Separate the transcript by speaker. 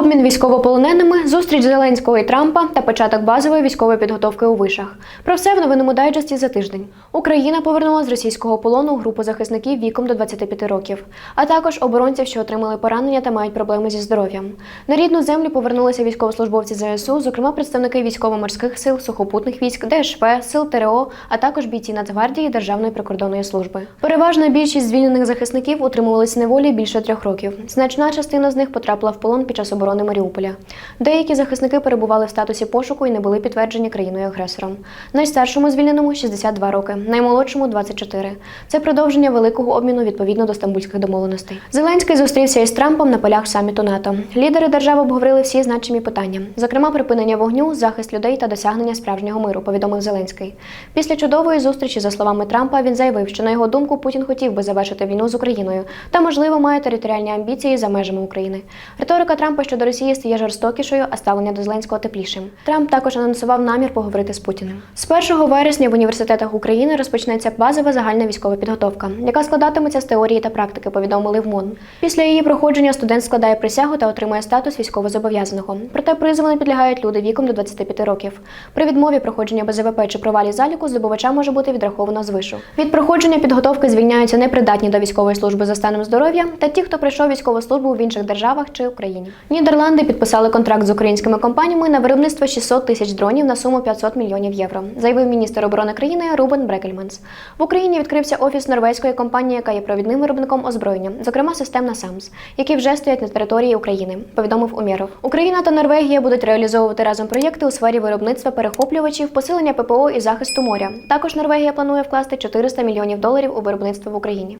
Speaker 1: Обмін військовополоненими, зустріч Зеленського і Трампа та початок базової військової підготовки у вишах. Про все в новинному дайджесті за тиждень. Україна повернула з російського полону групу захисників віком до 25 років, а також оборонців, що отримали поранення та мають проблеми зі здоров'ям. На рідну землю повернулися військовослужбовці ЗСУ, зокрема представники військово-морських сил, сухопутних військ, ДШВ, сил ТРО, а також бійці Нацгвардії Державної прикордонної служби. Переважна більшість звільнених захисників утримувалися неволі більше трьох років. Значна частина з них потрапила в полон під час оборони Маріуполя. Деякі захисники перебували в статусі пошуку і не були підтверджені країною агресором. Найстаршому звільненому 62 роки, наймолодшому 24. Це продовження великого обміну відповідно до стамбульських домовленостей. Зеленський зустрівся із Трампом на полях саміту НАТО. Лідери держав обговорили всі значимі питання, зокрема припинення вогню, захист людей та досягнення справжнього миру. Повідомив Зеленський. Після чудової зустрічі, за словами Трампа, він заявив, що на його думку Путін хотів би завершити війну з Україною та, можливо, має територіальні амбіції за межами України. Риторика Трампа щодо Росії стає жорстокішою, а ставлення до Зеленського теплішим. Трамп також анонсував намір поговорити з Путіним. З 1 вересня в університетах України розпочнеться базова загальна військова підготовка, яка складатиметься з теорії та практики, повідомили в МОН. Після її проходження студент складає присягу та отримує статус військовозобов'язаного. Проте призову не підлягають люди віком до 25 років. При відмові проходження БЗВП чи провалі заліку здобувача може бути відраховано з вишу. Від проходження підготовки звільняються непридатні до військової служби за станом здоров'я та ті, хто пройшов військову службу в інших державах чи Україні. Нідерланди підписали контракт з українськими компаніями на виробництво 600 тисяч дронів на суму 500 мільйонів євро, заявив міністр оборони країни Рубен Брекельманс. В Україні відкрився офіс норвезької компанії, яка є провідним виробником озброєння, зокрема систем НАСАМС, які вже стоять на території України. Повідомив Умєров. Україна та Норвегія будуть реалізовувати разом проєкти у сфері виробництва перехоплювачів, посилення ППО і захисту моря. Також Норвегія планує вкласти 400 мільйонів доларів у виробництво в Україні.